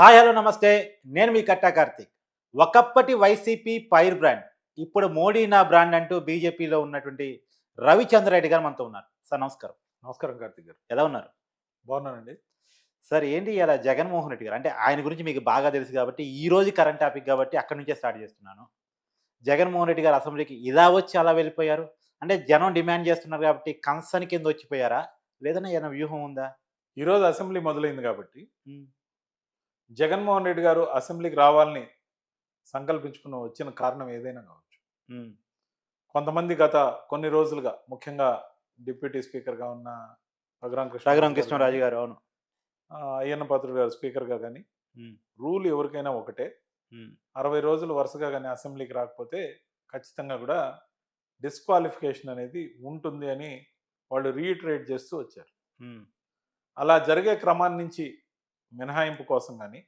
Hi hello నమస్తే. నేను మీ కట్టా కార్తిక్. ఒకప్పటి వైసీపీ పైర్ బ్రాండ్ ఇప్పుడు మోడీ నా బ్రాండ్ అంటూ బీజేపీలో ఉన్నటువంటి రవిచంద్ర రెడ్డి గారు మనతో ఉన్నారు. సార్ నమస్కారం. నమస్కారం కార్తీక్ గారు. ఎలా ఉన్నారు? బాగున్నానండి. సార్ ఏంటి ఇలా జగన్మోహన్ రెడ్డి గారు? అంటే ఆయన గురించి మీకు బాగా తెలుసు కాబట్టి ఈ రోజు కరెంట్ టాపిక్ కాబట్టి అక్కడి నుంచే స్టార్ట్ చేస్తున్నాను. జగన్మోహన్ రెడ్డి గారు అసెంబ్లీకి ఇలా వచ్చి అలా వెళ్ళిపోయారు? అంటే జనం డిమాండ్ చేస్తున్నారు కాబట్టి కన్సర్న్ కింద వచ్చిపోయారా? లేదన్నా ఏదైనా వ్యూహం ఉందా? ఈరోజు అసెంబ్లీ మొదలైంది కాబట్టి జగన్మోహన్ రెడ్డి గారు అసెంబ్లీకి రావాలని సంకల్పించుకున్న వచ్చిన కారణం ఏదైనా కావచ్చు. కొంతమంది గత కొన్ని రోజులుగా ముఖ్యంగా డిప్యూటీ స్పీకర్గా ఉన్న రఘురామ కృష్ణ రఘురామ కృష్ణరాజు గారు అవును. అయ్యన్న పాత్రుడు గారు స్పీకర్గా కానీ రూల్ ఎవరికైనా ఒకటే. అరవై రోజులు వరుసగా కానీ అసెంబ్లీకి రాకపోతే ఖచ్చితంగా కూడా డిస్క్వాలిఫికేషన్ అనేది ఉంటుంది అని వాళ్ళు రీఇటరేట్ చేస్తూ వచ్చారు. అలా జరిగే క్రమాన్ని నుంచి మినహాయింపు కోసం కానీ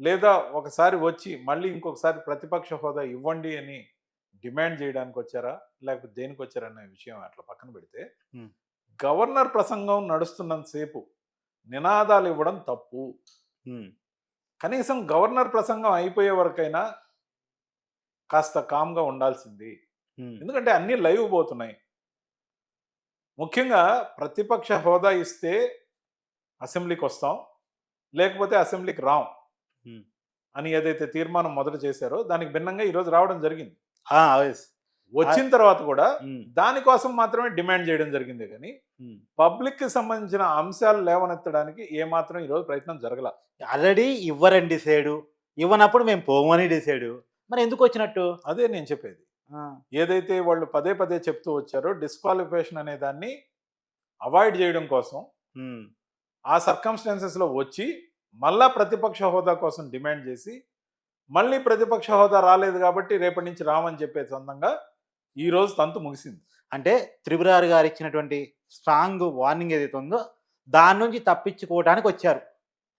లేదా ఒకసారి వచ్చి మళ్ళీ ఇంకొకసారి ప్రతిపక్ష హోదా ఇవ్వండి అని డిమాండ్ చేయడానికి వచ్చారా? లేకపోతే దేనికి వచ్చారా అనే విషయం అట్లా పక్కన పెడితే. గవర్నర్ ప్రసంగం నడుస్తున్నంతసేపు నినాదాలు ఇవ్వడం తప్పు. కనీసం గవర్నర్ ప్రసంగం అయిపోయే వరకైనా కాస్త కామ్గా ఉండాల్సింది. ఎందుకంటే అన్నీ లైవ్ పోతున్నాయి. ముఖ్యంగా ప్రతిపక్ష హోదా ఇస్తే అసెంబ్లీకి వస్తాం. లేకపోతే అసెంబ్లీకి రాం Hmm. అని ఏదైతే తీర్మానం మొదట చేశారో దానికి భిన్నంగా ఈరోజు రావడం జరిగింది. వచ్చిన తర్వాత కూడా దానికోసం మాత్రమే డిమాండ్ చేయడం జరిగింది కానీ. పబ్లిక్కి సంబంధించిన అంశాలు లేవనెత్తడానికి ఏమాత్రం ఈరోజు ప్రయత్నం జరగల. Already ఇవ్వరని decide. ఇవ్వనప్పుడు మేము పోమని డిసైడ్. మరి ఎందుకు వచ్చినట్టు? అదే నేను చెప్పేది. ఏదైతే వాళ్ళు పదే పదే చెప్తూ వచ్చారో డిస్క్వాలిఫికేషన్ అనే దాన్ని అవాయిడ్ చేయడం కోసం ఆ సర్కమ్స్టాన్సెస్లో వచ్చి మళ్ళా ప్రతిపక్ష హోదా కోసం డిమాండ్ చేసి మళ్ళీ ప్రతిపక్ష హోదా రాలేదు కాబట్టి రేపటి నుంచి రామని చెప్పే సొంతంగా ఈ రోజు తంతు ముగిసింది. అంటే త్రిపురారి గారు ఇచ్చినటువంటి స్ట్రాంగ్ వార్నింగ్ ఏదైతే ఉందో దాని నుంచి తప్పించుకోవడానికి వచ్చారు.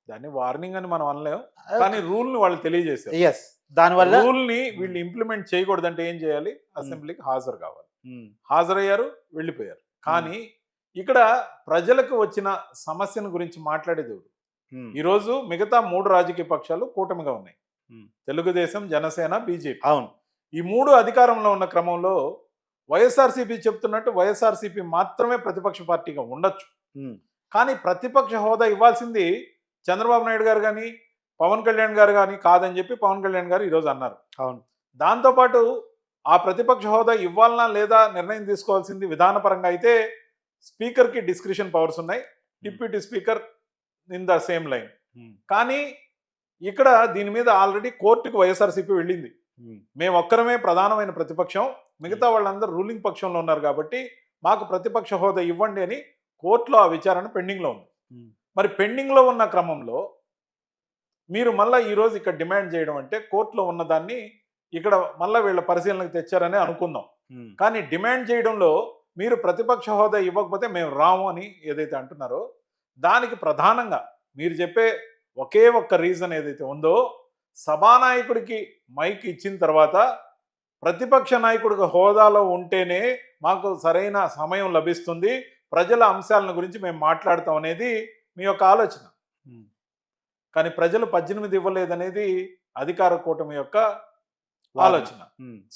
దాన్ని వార్నింగ్ అని మనం అనలేం. కానీ రూల్ని వాళ్ళు తెలియజేశారు. ఎస్ దానివల్ల రూల్ని వీళ్ళు ఇంప్లిమెంట్ చేయకూడదంటే ఏం చేయాలి? అసెంబ్లీకి హాజరు కావాలి. ఉమ్, హాజరయ్యారు వెళ్ళిపోయారు. కానీ ఇక్కడ ప్రజలకు వచ్చిన సమస్యను గురించి ఉమ్, ఈరోజు మిగతా మూడు రాజకీయ పక్షాలు కూటమిగా ఉన్నాయి. తెలుగుదేశం జనసేన బీజేపీ. అవును. ఈ మూడు అధికారంలో ఉన్న క్రమంలో వైఎస్ఆర్సీపీ చెప్తున్నట్టు వైఎస్ఆర్సీపీ మాత్రమే ప్రతిపక్ష పార్టీగా ఉండొచ్చు. కానీ ప్రతిపక్ష హోదా ఇవ్వాల్సింది చంద్రబాబు నాయుడు గారు కానీ పవన్ కళ్యాణ్ గారు కానీ కాదని చెప్పి పవన్ కళ్యాణ్ గారు ఈరోజు అన్నారు. అవును. దాంతోపాటు ఆ ప్రతిపక్ష హోదా ఇవ్వాలనా లేదా నిర్ణయం తీసుకోవాల్సింది విధానపరంగా అయితే స్పీకర్కి డిస్క్రిషన్ పవర్స్ ఉన్నాయి deputy speaker in the same line. Um, కానీ ఇక్కడ దీని మీద ఆల్రెడీ కోర్టుకు వైఎస్ఆర్సీపీ వెళ్ళింది. ఉమ్, మేము ఒక్కరమే ప్రధానమైన ప్రతిపక్షం మిగతా వాళ్ళందరూ రూలింగ్ పక్షంలో ఉన్నారు కాబట్టి మాకు ప్రతిపక్ష హోదా ఇవ్వండి అని కోర్టులో ఆ విచారణ పెండింగ్లో ఉంది. మరి పెండింగ్లో ఉన్న క్రమంలో మీరు మళ్ళీ ఈరోజు ఇక్కడ డిమాండ్ చేయడం అంటే కోర్టులో ఉన్నదాన్ని ఇక్కడ మళ్ళీ వీళ్ళ పరిశీలనకు తెచ్చారని అనుకుందాం. కానీ డిమాండ్ చేయడంలో మీరు ప్రతిపక్ష హోదా ఇవ్వకపోతే మేము రాము అని ఏదైతే అంటున్నారో దానికి ప్రధానంగా మీరు చెప్పే ఒకే ఒక్క రీజన్ ఏదైతే ఉందో సభానాయకుడికి మైక్ ఇచ్చిన తర్వాత ప్రతిపక్ష నాయకుడికి హోదాలో ఉంటేనే మాకు సరైన సమయం లభిస్తుంది. ప్రజల అంశాలను గురించి మేము మాట్లాడతాం అనేది మీ యొక్క ఆలోచన. కానీ ప్రజలు పద్దెనిమిది ఇవ్వలేదనేది అధికార కూటమి యొక్క ఆలోచన.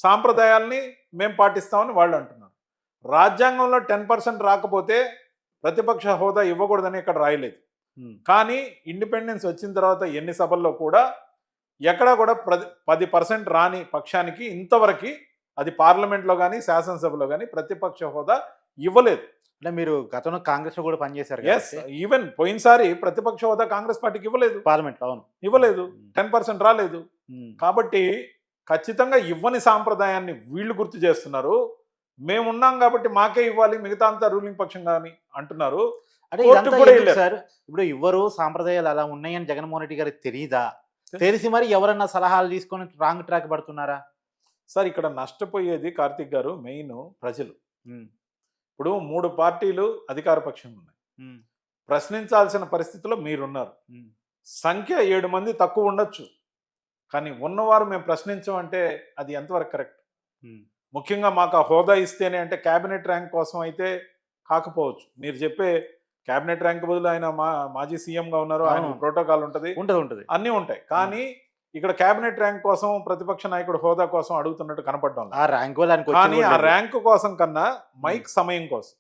సాంప్రదాయాల్ని మేము పాటిస్తామని వాళ్ళు అంటున్నారు. రాజ్యాంగంలో టెన్ పర్సెంట్ రాకపోతే ప్రతిపక్ష హోదా ఇవ్వకూడదని ఇక్కడ రాయలేదు. కానీ ఇండిపెండెన్స్ వచ్చిన తర్వాత ఎన్ని సభల్లో కూడా ఎక్కడా కూడా పది పర్సెంట్ రాని పక్షానికి ఇంతవరకు అది పార్లమెంట్లో కానీ శాసనసభలో కానీ ప్రతిపక్ష హోదా ఇవ్వలేదు. అంటే మీరు గతంలో కాంగ్రెస్లో కూడా పనిచేశారు ఎస్ ఈవెన్ పోయినసారి ప్రతిపక్ష హోదా కాంగ్రెస్ పార్టీకి ఇవ్వలేదు. పార్లమెంట్ అవును. ఇవ్వలేదు. టెన్ పర్సెంట్ రాలేదు. కాబట్టి ఖచ్చితంగా ఇవ్వని సాంప్రదాయాన్ని వీళ్ళు గుర్తు చేస్తున్నారు. మేము ఉన్నాం కాబట్టి మాకే ఇవ్వాలి మిగతా అంతా రూలింగ్ పక్షం కానీ అంటున్నారు. అంటే. సార్? ఇప్పుడు ఇవ్వరు సాంప్రదాయాలు అలా ఉన్నాయని జగన్మోహన్ రెడ్డి గారికి తెలియదా తెలిసి మరి ఎవరన్నా సలహాలు తీసుకొని రాంగ్ ట్రాక్ పడుతున్నారా? సార్ ఇక్కడ నష్టపోయేది కార్తిక్ గారు మెయిన్ ప్రజలు. ఇప్పుడు మూడు పార్టీలు అధికార పక్షం ఉన్నాయి. ప్రశ్నించాల్సిన పరిస్థితిలో మీరున్నారు. సంఖ్య ఏడు మంది తక్కువ ఉండొచ్చు. కానీ ఉన్నవారు మేము ప్రశ్నించమంటే అది ఎంతవరకు కరెక్ట్? ముఖ్యంగా మాకు ఆ హోదా ఇస్తేనే అంటే క్యాబినెట్ ర్యాంక్ కోసం అయితే కాకపోవచ్చు. మీరు చెప్పే కేబినెట్ ర్యాంక్ బదులు ఆయన మా మాజీ సీఎం గా ఉన్నారు ఆయన. ప్రోటోకాల్ ఉంటది. ఉంటది ఉంటది. అన్నీ ఉంటాయి. కానీ ఇక్కడ కేబినెట్ ర్యాంక్ కోసం ప్రతిపక్ష నాయకుడు హోదా కోసం అడుగుతున్నట్టు కనపడడం. ఆ ర్యాంక్ కానీ ఆ. ర్యాంక్ కోసం కన్నా మైక్ సమయం కోసం.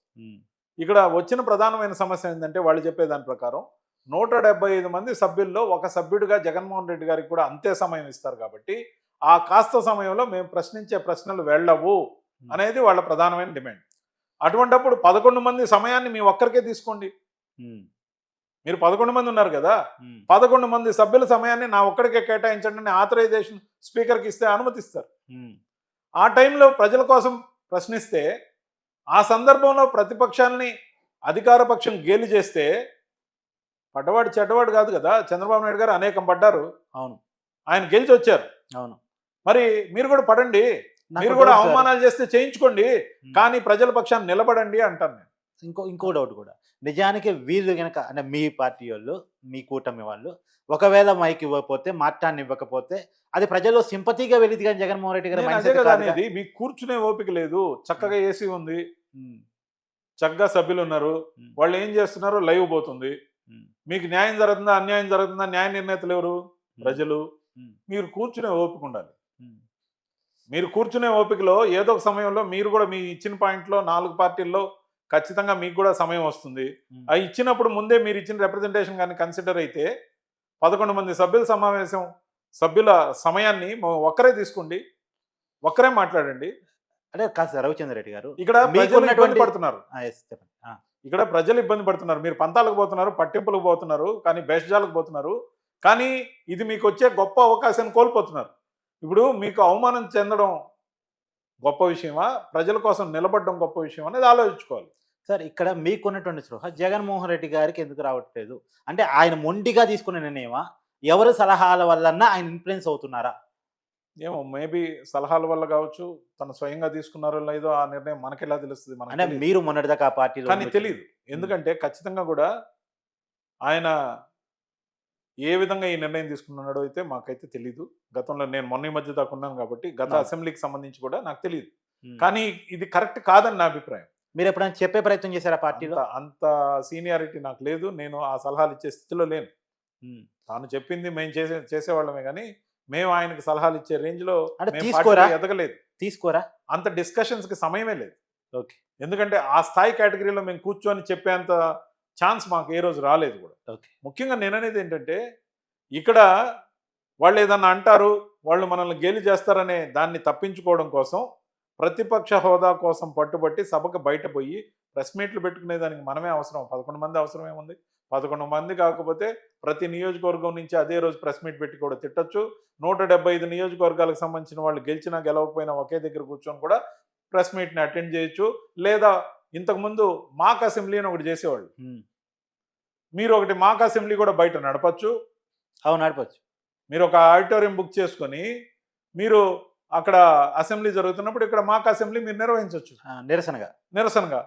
ఇక్కడ వచ్చిన ప్రధానమైన సమస్య ఏంటంటే వాళ్ళు చెప్పే దాని ప్రకారం నూట డెబ్బై ఐదు మంది సభ్యుల్లో ఒక సభ్యుడిగా జగన్మోహన్ రెడ్డి గారికి కూడా అంతే సమయం ఇస్తారు కాబట్టి ఆ కాస్త సమయంలో మేము ప్రశ్నించే ప్రశ్నలు వెళ్ళవు అనేది వాళ్ళ ప్రధానమైన డిమాండ్. అటువంటప్పుడు పదకొండు మంది సమయాన్ని మీ ఒక్కరికే తీసుకోండి. మీరు పదకొండు మంది ఉన్నారు కదా? పదకొండు మంది సభ్యుల సమయాన్ని నా ఒక్కడికే కేటాయించండి అని ఆథరైజేషన్ స్పీకర్కి ఇస్తే అనుమతిస్తారు. ఆ టైంలో ప్రజల కోసం ప్రశ్నిస్తే ఆ సందర్భంలో ప్రతిపక్షాన్ని అధికార పక్షం గేలి చేస్తే పడ్డవాడు చెడ్డవాడు కాదు కదా? చంద్రబాబు నాయుడు గారు అనేకం పడ్డారు. అవును. ఆయన గెలిచి వచ్చారు అవును. మరి మీరు కూడా పడండి. మీరు కూడా. అవమానాలు చేస్తే చేయించుకోండి. ఉమ్. కానీ ప్రజల పక్షాన్ని నిలబడండి అంటాను నేను. ఇంకో ఇంకో డౌట్ కూడా. నిజానికి వీళ్ళు కనుక అంటే మీ పార్టీ వాళ్ళు మీ కూటమి వాళ్ళు ఒకవేళ మైక్ ఇవ్వకపోతే మాట్లాడిని ఇవ్వకపోతే అది ప్రజల్లో సింపతిగా వెళ్ళింది కానీ జగన్మోహన్ రెడ్డి గారి. అనేది మీకు కూర్చునే ఓపిక లేదు. చక్కగా ఏసీ ఉంది. ఉమ్, చక్కగా సభ్యులు ఉన్నారు. వాళ్ళు ఏం చేస్తున్నారో లైవ్ పోతుంది. మీకు న్యాయం జరుగుతుందా అన్యాయం జరుగుతుందా న్యాయ నిర్ణేతలు ఎవరు? ప్రజలు. మీరు కూర్చునే ఓపిక ఉండాలి. మీరు కూర్చునే ఓపికలో ఏదో ఒక సమయంలో మీరు కూడా మీ ఇచ్చిన పాయింట్లో నాలుగు పార్టీల్లో ఖచ్చితంగా మీకు కూడా సమయం వస్తుంది. ఆ ఇచ్చినప్పుడు ముందే మీరు ఇచ్చిన రిప్రజెంటేషన్ కానీ కన్సిడర్ అయితే పదకొండు మంది సభ్యుల సమావేశం సభ్యుల సమయాన్ని ఒక్కరే తీసుకోండి. ఒక్కరే మాట్లాడండి. అంటే కాదు సార్ రవిచంద్ర రెడ్డి గారు. ఇక్కడ ప్రజలు ఇబ్బంది పడుతున్నారు. ఇక్కడ ప్రజలు ఇబ్బంది పడుతున్నారు. మీరు పంతాలకు పోతున్నారు పట్టింపులకు పోతున్నారు కానీ బేషజాలకు పోతున్నారు కానీ ఇది మీకు వచ్చే గొప్ప అవకాశాన్ని కోల్పోతున్నారు. ఇప్పుడు మీకు అవమానం చెందడం గొప్ప విషయమా? ప్రజల కోసం నిలబడడం గొప్ప విషయం అనేది ఆలోచించుకోవాలి. సార్ ఇక్కడ మీకున్నటువంటి స్పృహ జగన్మోహన్ రెడ్డి గారికి ఎందుకు రావట్లేదు? అంటే ఆయన మొండిగా తీసుకున్న నిర్ణయమా? ఎవరి సలహాల వల్లన్నా ఆయన ఇన్ఫ్లుయెన్స్ అవుతున్నారా? ఏమో మేబీ సలహాల వల్ల కావచ్చు తను స్వయంగా తీసుకున్నారో లేదో ఆ నిర్ణయం మనకెలా తెలుస్తుంది? అంటే మనకి మీరు మొన్నటిదాకా ఆ పార్టీలో కానీ. తెలియదు ఎందుకంటే ఖచ్చితంగా కూడా ఆయన ఏ విధంగా ఈ నిర్ణయం తీసుకున్నాడో అయితే మాకైతే తెలియదు గతంలో నేను మొన్న మధ్య దాకా ఉన్నాను కాబట్టి గత అసెంబ్లీకి సంబంధించి కూడా నాకు తెలియదు. కానీ ఇది కరెక్ట్ కాదని నా అభిప్రాయం. మీరు ఎప్పుడైనా చెప్పే ప్రయత్నం చేశారా పార్టీలో? అంత సీనియారిటీ నాకు లేదు. నేను ఆ సలహాలు ఇచ్చే స్థితిలో లేను. తాను చెప్పింది మేము చేసే చేసేవాళ్ళమే కానీ మేము ఆయనకు సలహాలు ఇచ్చే రేంజ్లో అంటే మేము తీసుకోరా? ఎదగలేదు. తీసుకోరా? అంత డిస్కషన్స్కి సమయమే లేదు. ఓకే. ఎందుకంటే ఆ స్థాయి కేటగిరీలో మేము కూర్చొని చెప్పేంత ఛాన్స్ మాకు ఏ రోజు రాలేదు కూడా. ఓకే. ముఖ్యంగా నేను అనేది ఏంటంటే ఇక్కడ వాళ్ళు ఏదన్నా అంటారు వాళ్ళు మనల్ని గేలి చేస్తారనే దాన్ని తప్పించుకోవడం కోసం ప్రతిపక్ష హోదా కోసం పట్టుబట్టి సభకు బయట పోయి ప్రెస్ మీట్లు పెట్టుకునే దానికి మనమే అవసరం. పదకొండు మంది అవసరం ఏముంది? పదకొండు మంది కాకపోతే ప్రతి నియోజకవర్గం నుంచి అదే రోజు ప్రెస్ మీట్ పెట్టి కూడా తిట్టొచ్చు. నూట డెబ్బై ఐదు నియోజకవర్గాలకు సంబంధించిన వాళ్ళు గెలిచినా గెలవకపోయినా ఒకే దగ్గర కూర్చొని కూడా ప్రెస్ మీట్ని అటెండ్ చేయొచ్చు. లేదా ఇంతకుముందు మాక్ అసెంబ్లీ అని ఒకటి చేసేవాళ్ళు. మీరు ఒకటి మాక్ అసెంబ్లీ కూడా బయట నడపచ్చు. అవును నడపచ్చు. మీరు ఒక ఆడిటోరియం బుక్ చేసుకొని మీరు అక్కడ అసెంబ్లీ జరుగుతున్నప్పుడు ఇక్కడ మాక్ అసెంబ్లీ మీరు నిర్వహించవచ్చు నిరసనగా. నిరసనగా.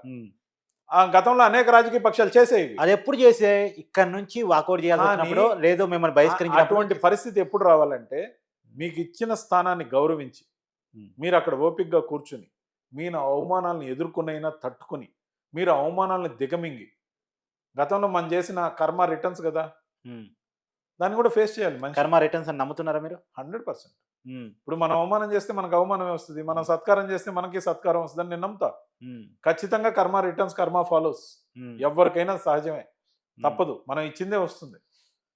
గతంలో అనేక రాజకీయ పక్షాలు చేసేవి. అది ఎప్పుడు చేసే? ఇక్కడ నుంచి వాకౌట్ వచ్చినప్పుడు లేదు మిమ్మల్ని అటువంటి బహిష్కరించినప్పుడు పరిస్థితి ఎప్పుడు రావాలంటే మీకు ఇచ్చిన స్థానాన్ని గౌరవించి. మీరు అక్కడ ఓపికగా కూర్చుని మీరు అవమానాలను ఎదుర్కొనైనా తట్టుకుని మీరు అవమానాలను దిగమింగి గతంలో మనం చేసిన కర్మ రిటర్న్స్ కదా. దాన్ని కూడా ఫేస్ చేయాలి మనిషి కర్మ రిటర్న్స్ అని నమ్ముతున్నారా మీరు హండ్రెడ్ పర్సెంట్. ఇప్పుడు మనం అవమానం చేస్తే మనకు అవమానమే వస్తుంది మనం సత్కారం చేస్తే మనకి సత్కారం వస్తుందని నేను నమ్ముతా. ఖచ్చితంగా కర్మ రిటర్న్స్ కర్మ ఫాలోస్. ఎవరికైనా సహజమే. తప్పదు మనం ఇచ్చిందే వస్తుంది.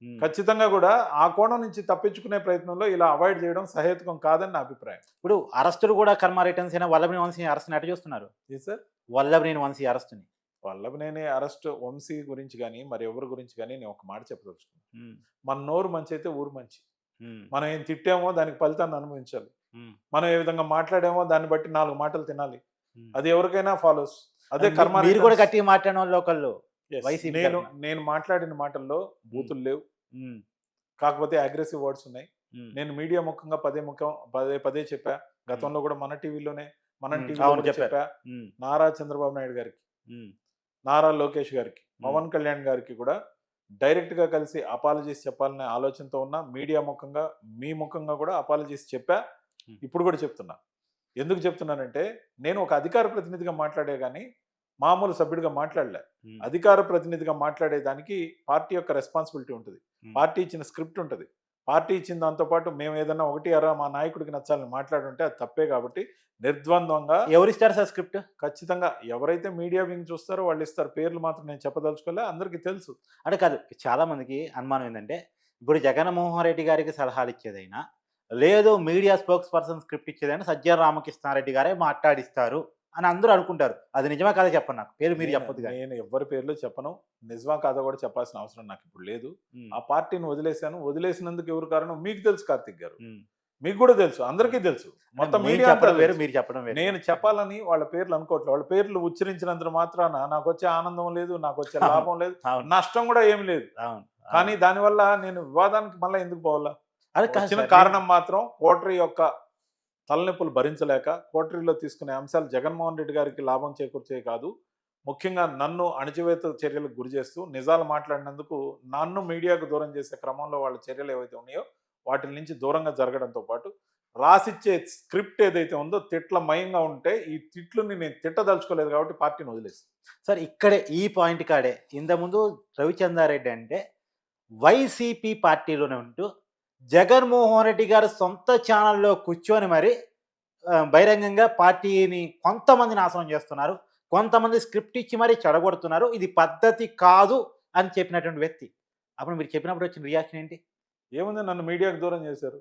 ఖచ్చితంగా కూడా ఆ కోణం నుంచి తప్పించుకునే ప్రయత్నంలో ఇలా అవాయిడ్ చేయడం సహేతుకం కాదని నా అభిప్రాయం. ఇప్పుడు అరెస్టులు కూడా కర్మ రిటర్న్స్ అయినా వల్లభనేని వంశీ అరెస్ట్ ఎట్లా చూస్తున్నారు? సార్ వల్లభనేని వంశీ అరెస్ట్ని. వల్లభనేని అరెస్ట్ వంశీ గురించి కానీ మరి ఎవరి గురించి కానీ నేను ఒక మాట చెప్పదలుచుకున్నాను మన నోరు మంచి అయితే ఊరు మంచి. మనం ఏం తిట్టామో దానికి ఫలితాన్ని అనుభవించాలి. మనం ఏ విధంగా మాట్లాడామో దాన్ని బట్టి నాలుగు మాటలు తినాలి. అది ఎవరికైనా ఫాలోస్. అదే కర్మ మీరు కూడా. గట్టిగా మాట్లాడిన వాళ్ళు ఒకళ్ళు. నేను. నేను మాట్లాడిన మాటల్లో బూతులు లేవు. కాకపోతే అగ్రెసివ్ వర్డ్స్ ఉన్నాయి. నేను మీడియా ముఖంగా పదే ముఖం పదే పదే చెప్పా గతంలో కూడా మన టీవీలోనే మన. టీవీలో. చెప్పా. నారా చంద్రబాబు నాయుడు గారికి. నారా లోకేష్ గారికి. పవన్ కళ్యాణ్ గారికి కూడా డైరెక్ట్గా కలిసి అపాలజీస్ చెప్పాలనే ఆలోచనతో ఉన్న మీడియా ముఖంగా మీ ముఖంగా కూడా అపాలజీస్ చెప్పా. ఇప్పుడు కూడా చెప్తున్నా ఎందుకు చెప్తున్నానంటే నేను ఒక అధికార ప్రతినిధిగా మాట్లాడే కానీ మామూలు సభ్యుడిగా మాట్లాడలే. అధికార ప్రతినిధిగా మాట్లాడేదానికి పార్టీ యొక్క రెస్పాన్సిబిలిటీ ఉంటుంది. పార్టీ ఇచ్చిన స్క్రిప్ట్ ఉంటుంది. పార్టీ ఇచ్చిన దాంతో పాటు మేము ఏదైనా ఒకటి అరా మా నాయకుడికి నచ్చాలని మాట్లాడుంటే అది తప్పే కాబట్టి నిర్ద్వంద్వంగా ఎవరిస్తారు సార్ స్క్రిప్ట్? ఖచ్చితంగా ఎవరైతే మీడియా వింగ్ చూస్తారో వాళ్ళు ఇస్తారు. పేర్లు మాత్రం నేను చెప్పదలుచుకోలే అందరికీ తెలుసు. అంటే కాదు చాలా మందికి అనుమానం ఏంటంటే ఇప్పుడు జగన్మోహన్ రెడ్డి గారికి సలహాలు ఇచ్చేదైనా లేదు మీడియా స్పోక్స్ పర్సన్ స్క్రిప్ట్ ఇచ్చేదైనా సజ్జన రామకృష్ణారెడ్డి గారే మాట్లాడిస్తారు. అని అందరూ అనుకుంటారు. అది నిజమే కాదా చెప్పండి నాకు. పేరు మీరు కానీ నేను ఎవరి పేర్లు చెప్పను. నిజమా కాదా కూడా చెప్పాల్సిన అవసరం నాకు ఇప్పుడు లేదు. ఆ పార్టీని వదిలేశాను. వదిలేసినందుకు ఎవరు కారణం? మీకు తెలుసు కార్తిక్ గారు. మీకు కూడా తెలుసు. అందరికీ తెలుసు. మొత్తం నేను మీడియా వేరు. మీరు చెప్పడం నేను చెప్పాలని వాళ్ళ పేర్లు అనుకోవట్లేదు. వాళ్ళ పేర్లు ఉచ్చరించినంత మాత్రాన నాకు వచ్చే ఆనందం లేదు నాకు వచ్చే. లాభం లేదు నష్టం కూడా ఏం లేదు. కానీ దానివల్ల నేను వివాదానికి మళ్ళీ ఎందుకు పోవాలా? అది కారణం మాత్రం కోటరీ యొక్క తలనొప్పులు భరించలేక కోటరీలో తీసుకునే అంశాలు జగన్మోహన్ రెడ్డి గారికి లాభం చేకూర్చే కాదు ముఖ్యంగా నన్ను అణచివేత చర్యలకు గురి చేస్తూ నిజాలు మాట్లాడినందుకు నన్ను మీడియాకు దూరం చేసే క్రమంలో వాళ్ళ చర్యలు ఏవైతే ఉన్నాయో వాటి నుంచి దూరంగా జరగడంతో పాటు రాసిచ్చే స్క్రిప్ట్ ఏదైతే ఉందో తిట్ల మయంగా ఉంటే ఈ తిట్లని నేను తిట్టదలుచుకోలేదు కాబట్టి పార్టీని వదిలేసి. సార్ ఇక్కడే ఈ పాయింట్ కాడే. ఇంతకుముందు రవిచంద్రారెడ్డి అంటే వైసీపీ పార్టీలోనే ఉంటూ జగన్మోహన్ రెడ్డి గారు సొంత ఛానల్లో కూర్చొని మరి బహిరంగంగా పార్టీని కొంతమంది నాశనం చేస్తున్నారు. కొంతమంది స్క్రిప్ట్ ఇచ్చి మరీ చెడగొడుతున్నారు. ఇది పద్ధతి కాదు అని చెప్పినటువంటి వ్యక్తి. అప్పుడు మీరు చెప్పినప్పుడు వచ్చిన రియాక్షన్ ఏంటి? ఏముంది? నన్ను మీడియాకు దూరం చేశారు.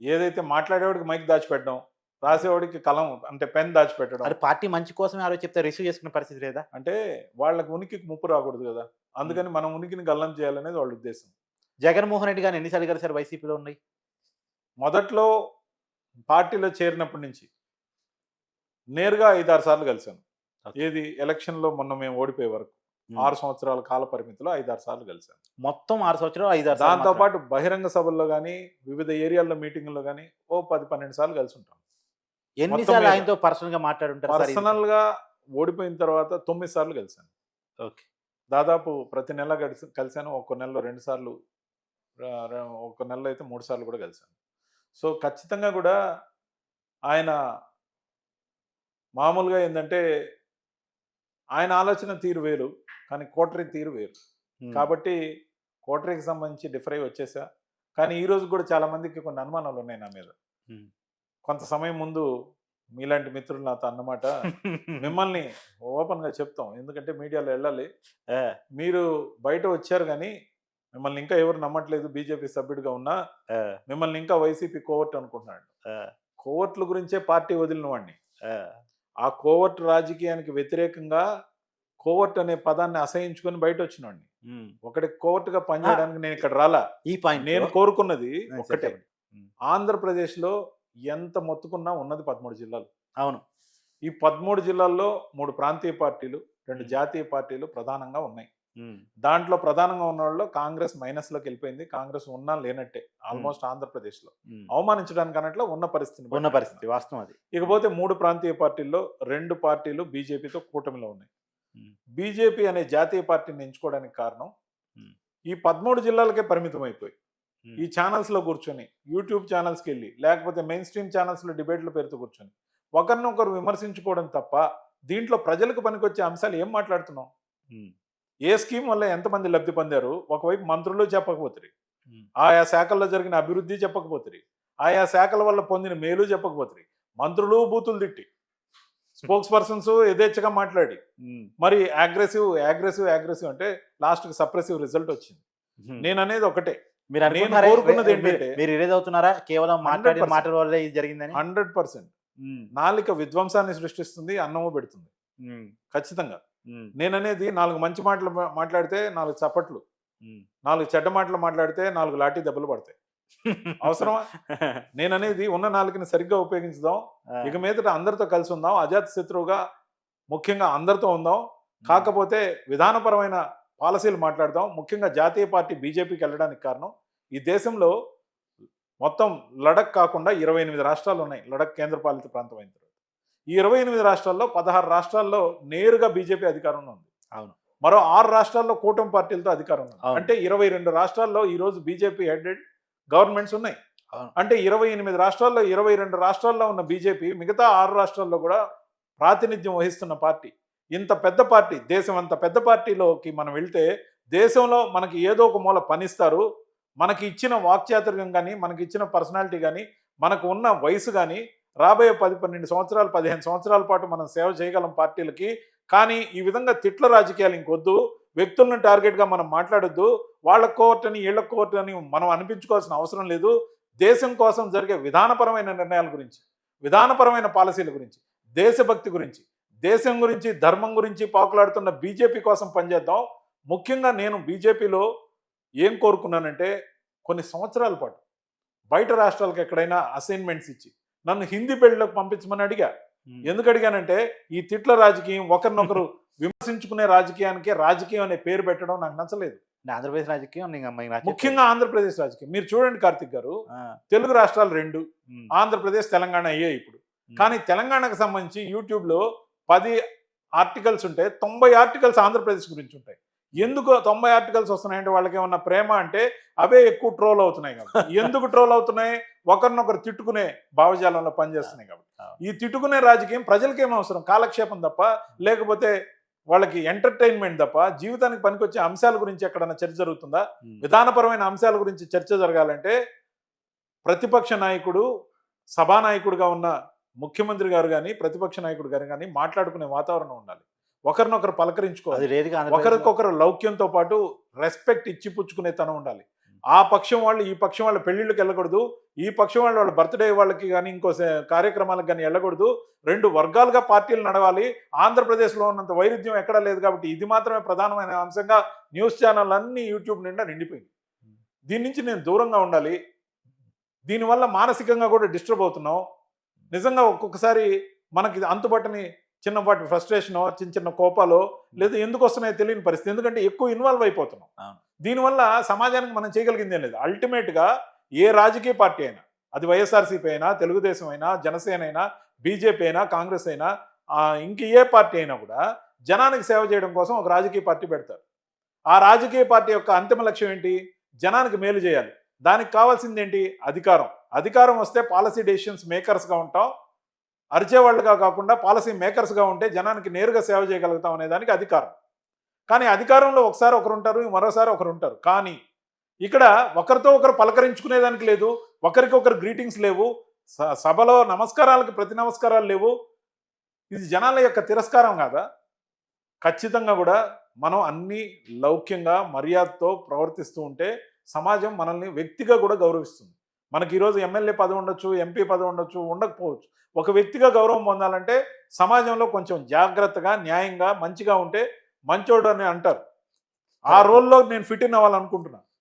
ఏదైతే మాట్లాడేవాడికి మైక్ దాచిపెట్టడం రాసేవాడికి కలం అంటే పెన్ దాచిపెట్టడం. అది పార్టీ మంచి కోసమే ఆలో చెప్తే రిసీవ్ చేసుకునే పరిస్థితి లేదా? అంటే వాళ్ళకి ఉనికికి ముప్పు రాకూడదు కదా. అందుకని మనం ఉనికిని గల్లం చేయాలనేది వాళ్ళ ఉద్దేశం. జగన్మోహన్ రెడ్డి గారిని ఎన్నిసార్లు కలిసారు వైసీపీలో ఉన్నాయి మొదట్లో పార్టీలో చేరినప్పటి నుంచి నేరుగా ఐదారు సార్లు కలిశాను. ఏది ఎలక్షన్లో మొన్న మేము ఓడిపోయే వరకు ఆరు సంవత్సరాల కాల పరిమితిలో ఐదారు సార్లు కలిశాను మొత్తం ఆరు సంవత్సరాలు ఐదు ఆరు సార్లు దాంతో మాట్లాడారు. పాటు బహిరంగ సభల్లో కానీ వివిధ ఏరియాల్లో మీటింగ్లో కానీ ఓ పది పన్నెండు సార్లు కలిసి ఉంటాం ఎన్నిసార్లు. ఆయనతో పర్సనల్గా మాట్లాడుంటారు సార్ ఇది? పర్సనల్గా ఓడిపోయిన తర్వాత తొమ్మిది సార్లు కలిశాను ఓకే దాదాపు ప్రతి నెల గడిచి కలిశాను ఒక్క నెలలో రెండు సార్లు ఒక నెలలో అయితే మూడు సార్లు కూడా కలిశాను. సో ఖచ్చితంగా కూడా ఆయన మామూలుగా ఏంటంటే ఆయన ఆలోచన తీరు వేరు కానీ కోటరీ తీరు వేరు. కాబట్టి కోటరీకి సంబంధించి డిఫర్ అయి వచ్చేసా. కానీ ఈ రోజు కూడా చాలా మందికి కొన్ని అనుమానాలు ఉన్నాయి నా మీద. కొంత సమయం ముందు మీలాంటి మిత్రులు నాతో అన్నమాట మిమ్మల్ని ఓపెన్గా చెప్తాం. ఎందుకంటే మీడియాలో వెళ్ళాలి. మీరు బయట వచ్చారు కానీ మిమ్మల్ని ఇంకా ఎవరు నమ్మట్లేదు బీజేపీ సభ్యుడిగా ఉన్నా మిమ్మల్ని ఇంకా వైసీపీ కోవర్ట్ అనుకుంటున్నాడు. కోవర్ట్ల గురించే పార్టీ వదిలిన వాడిని ఆ. కోవర్ట్ రాజకీయానికి వ్యతిరేకంగా కోవర్ట్ అనే పదాన్ని అసహించుకొని బయట వచ్చినవాడిని. ఒకటి కోవర్ట్గా పనిచేయడానికి నేను ఇక్కడ రాలా? ఈ పాయింట్ నేను కోరుకున్నది ఒకటే. ఆంధ్రప్రదేశ్లో ఎంత మొత్తుకున్నా ఉన్నది పదమూడు జిల్లాలు. అవును. ఈ పదమూడు జిల్లాల్లో మూడు ప్రాంతీయ పార్టీలు రెండు. జాతీయ పార్టీలు ప్రధానంగా ఉన్నాయి. దాంట్లో ప్రధానంగా ఉన్న వాళ్ళు కాంగ్రెస్ మైనస్లోకి వెళ్ళిపోయింది. కాంగ్రెస్ ఉన్నా లేనట్టే. ఆల్మోస్ట్ ఆంధ్రప్రదేశ్లో. అవమానించడానికి అన్నట్లు ఉన్న పరిస్థితి ఉన్న పరిస్థితి వాస్తవం అది. ఇకపోతే మూడు ప్రాంతీయ పార్టీల్లో రెండు పార్టీలు బీజేపీతో కూటమిలో ఉన్నాయి. బీజేపీ అనే జాతీయ పార్టీని ఎంచుకోవడానికి కారణం. ఈ పదమూడు జిల్లాలకే పరిమితం అయిపోయి. ఈ ఛానల్స్లో కూర్చొని యూట్యూబ్ ఛానల్స్కి వెళ్ళి లేకపోతే మెయిన్ స్ట్రీమ్ ఛానల్స్లో డిబేట్ల పేరుతో కూర్చొని ఒకరినొకరు విమర్శించుకోవడం తప్ప దీంట్లో ప్రజలకు పనికొచ్చే అంశాలు ఏం మాట్లాడుతున్నాం. ఏ స్కీమ్ వల్ల ఎంతమంది లబ్ధి పొందారు ఒకవైపు మంత్రులు చెప్పకపోతుంది. ఆయా శాఖల్లో జరిగిన అభివృద్ధి చెప్పకపోతుంది ఆయా శాఖల వల్ల పొందిన మేలు చెప్పకపోతుంది మంత్రులు బూతులు తిట్టి స్పోక్స్ పర్సన్స్ యథేచ్ఛగా మాట్లాడి. మరి అగ్రెసివ్ అగ్రెసివ్ అగ్రెసివ్ అంటే లాస్ట్కి సప్రెసివ్ రిజల్ట్ వచ్చింది. నేను అనేది ఒకటే మీరు? కోరుకున్నది ఏంటంటే- మీరు ఇరేజ్ అవుతున్నారా కేవలం మాట్లాడిన 100% మాటల వల్లే ఇది జరిగిందని హండ్రెడ్ పర్సెంట్. నాలిక విధ్వంసాన్ని సృష్టిస్తుంది అన్నము పెడుతుంది. ఖచ్చితంగా. నేననేది నాలుగు మంచి మాటలు మాట్లాడితే నాలుగు చప్పట్లు. నాలుగు చెడ్డ మాటలు మాట్లాడితే నాలుగు లాఠీ దెబ్బలు పడతాయి. అవసరమా? నేననేది ఉన్న నాలుగుని సరిగ్గా ఉపయోగించుదాం. ఇక మీదట అందరితో కలిసి ఉందాం. అజాత శత్రువుగా ముఖ్యంగా అందరితో ఉందాం. కాకపోతే విధానపరమైన పాలసీలు మాట్లాడదాం. ముఖ్యంగా జాతీయ పార్టీ బీజేపీకి వెళ్ళడానికి కారణం ఈ దేశంలో మొత్తం లడక్ కాకుండా ఇరవై ఎనిమిది రాష్ట్రాలు ఉన్నాయి. లడక్ కేంద్రపాలిత ప్రాంతం అయిన తర్వాత. ఈ ఇరవై ఎనిమిది రాష్ట్రాల్లో పదహారు రాష్ట్రాల్లో నేరుగా బీజేపీ అధికారంలో ఉంది అవును. మరో ఆరు రాష్ట్రాల్లో కూటమి పార్టీలతో అధికారం ఉంది. అంటే ఇరవై రెండు రాష్ట్రాల్లో ఈ రోజు బీజేపీ హెడెడ్ గవర్నమెంట్స్ ఉన్నాయి. అంటే ఇరవై ఎనిమిది రాష్ట్రాల్లో ఇరవై రెండు రాష్ట్రాల్లో ఉన్న బీజేపీ మిగతా ఆరు రాష్ట్రాల్లో కూడా ప్రాతినిధ్యం వహిస్తున్న పార్టీ ఇంత పెద్ద పార్టీ దేశం అంత పెద్ద పార్టీలోకి మనం వెళ్తే దేశంలో మనకి ఏదో ఒక మూల పనిస్తారు మనకి ఇచ్చిన వాక్చాతుర్యం కానీ మనకి ఇచ్చిన పర్సనాలిటీ కానీ మనకు ఉన్న వయసు కానీ రాబోయే పది పన్నెండు సంవత్సరాలు పదిహేను సంవత్సరాల పాటు మనం సేవ చేయగలం పార్టీలకి. కానీ ఈ విధంగా తిట్ల రాజకీయాలు ఇంకొద్దు. వ్యక్తులను టార్గెట్గా మనం మాట్లాడొద్దు. వాళ్ళ కోర్టు అని వీళ్ళ కోర్టు అని మనం అనిపించుకోవాల్సిన అవసరం లేదు. దేశం కోసం జరిగే విధానపరమైన నిర్ణయాల గురించి విధానపరమైన పాలసీల గురించి దేశభక్తి గురించి దేశం గురించి ధర్మం గురించి పాకులాడుతున్న బీజేపీ కోసం పనిచేద్దాం. ముఖ్యంగా నేను బీజేపీలో ఏం కోరుకున్నానంటే కొన్ని సంవత్సరాల పాటు బయట రాష్ట్రాలకు ఎక్కడైనా అసైన్మెంట్స్ ఇచ్చి నన్ను హిందీ బెల్ట్లోకి పంపించమని అడిగా. ఎందుకు అడిగానంటే ఈ తిట్ల రాజకీయం ఒకరినొకరు విమర్శించుకునే రాజకీయానికి రాజకీయం అనే పేరు పెట్టడం నాకు నచ్చలేదు. ఆంధ్రప్రదేశ్ రాజకీయం. ముఖ్యంగా ఆంధ్రప్రదేశ్ రాజకీయం. మీరు చూడండి కార్తిక్ గారు తెలుగు రాష్ట్రాలు రెండు ఆంధ్రప్రదేశ్ తెలంగాణ అయ్యాయి ఇప్పుడు. కానీ తెలంగాణకు సంబంధించి యూట్యూబ్లో పది ఆర్టికల్స్ ఉంటాయి తొంభై ఆర్టికల్స్ ఆంధ్రప్రదేశ్ గురించి ఉంటాయి. ఎందుకు తొంభై ఆర్టికల్స్ వస్తున్నాయంటే వాళ్ళకి ఏమన్నా ప్రేమ అంటే అవే ఎక్కువ ట్రోల్ అవుతున్నాయి కాబట్టి. ఎందుకు ట్రోల్ అవుతున్నాయి? ఒకరినొకరు తిట్టుకునే భావజాలంలో పనిచేస్తున్నాయి కాబట్టి. ఈ తిట్టుకునే రాజకీయం ప్రజలకేం అవసరం? కాలక్షేపం తప్ప లేకపోతే వాళ్ళకి ఎంటర్టైన్మెంట్ తప్ప జీవితానికి పనికొచ్చే అంశాల గురించి ఎక్కడన్నా చర్చ జరుగుతుందా. విధానపరమైన అంశాల గురించి చర్చ జరగాలంటే ప్రతిపక్ష నాయకుడు సభానాయకుడిగా ఉన్న ముఖ్యమంత్రి గారు కానీ ప్రతిపక్ష నాయకుడు గారు కానీ మాట్లాడుకునే వాతావరణం ఉండాలి. ఒకరినొకరు అది పలకరించుకోవాలి. ఒకరికొకరు లౌక్యంతో పాటు రెస్పెక్ట్ ఇచ్చి పుచ్చుకునే తనం ఉండాలి ఆ పక్షం వాళ్ళు ఈ పక్షం వాళ్ళ పెళ్ళిళ్ళకి వెళ్ళకూడదు ఈ పక్షం వాళ్ళు వాళ్ళ బర్త్డే వాళ్ళకి కానీ ఇంకో కార్యక్రమాలకు కానీ వెళ్ళకూడదు. రెండు వర్గాలుగా పార్టీలు నడవాలి. ఆంధ్రప్రదేశ్లో ఉన్నంత వైరుధ్యం ఎక్కడా లేదు కాబట్టి ఇది మాత్రమే ప్రధానమైన అంశంగా న్యూస్ ఛానల్ అన్ని యూట్యూబ్ నిండా నిండిపోయింది. దీని నుంచి నేను దూరంగా ఉండాలి. దీనివల్ల మానసికంగా కూడా డిస్టర్బ్ అవుతున్నాం. నిజంగా ఒక్కొక్కసారి మనకి అంతుబట్టని చిన్నపాటి ఫ్రస్ట్రేషన్ చిన్న చిన్న కోపాలు లేదా ఎందుకు వస్తున్నాయో తెలియని పరిస్థితి. ఎందుకంటే ఎక్కువ ఇన్వాల్వ్ అయిపోతున్నాం. దీనివల్ల సమాజానికి మనం చేయగలిగింది ఏం లేదు. అల్టిమేట్గా ఏ రాజకీయ పార్టీ అయినా అది వైఎస్ఆర్సీపీ అయినా తెలుగుదేశం అయినా జనసేన అయినా బీజేపీ అయినా కాంగ్రెస్ అయినా ఇంక ఏ పార్టీ అయినా కూడా జనానికి సేవ చేయడం కోసం ఒక రాజకీయ పార్టీ పెడతారు. ఆ రాజకీయ పార్టీ యొక్క అంతిమ లక్ష్యం ఏంటి? జనానికి మేలు చేయాలి. దానికి కావాల్సింది ఏంటి? అధికారం. అధికారం వస్తే పాలసీ డెసిషన్స్ మేకర్స్గా ఉంటాం. అరిచేవాళ్ళుగా కాకుండా పాలసీ మేకర్స్గా ఉంటే జనానికి నేరుగా సేవ చేయగలుగుతాం అనే దానికి అధికారం. కానీ అధికారంలో ఒకసారి ఒకరు ఉంటారు మరోసారి ఒకరు ఉంటారు. కానీ ఇక్కడ ఒకరితో ఒకరు పలకరించుకునేదానికి లేదు ఒకరికి ఒకరు గ్రీటింగ్స్ లేవు స- సభలో నమస్కారాలకు ప్రతి నమస్కారాలు లేవు. ఇది జనాల యొక్క తిరస్కారం కాదా? ఖచ్చితంగా కూడా మనం అన్ని లౌక్యంగా మర్యాదతో ప్రవర్తిస్తూ ఉంటే సమాజం మనల్ని వ్యక్తిగా కూడా గౌరవిస్తుంది. మనకి ఈరోజు ఎమ్మెల్యే పదవి ఉండొచ్చు ఎంపీ పదవి ఉండొచ్చు ఉండకపోవచ్చు. ఒక వ్యక్తిగా గౌరవం పొందాలంటే సమాజంలో కొంచెం జాగ్రత్తగా న్యాయంగా మంచిగా ఉంటే మంచోడు అని అంటారు. ఆ రోల్లో నేను ఫిట్ ఇన్ అవ్వాలనుకుంటున్నా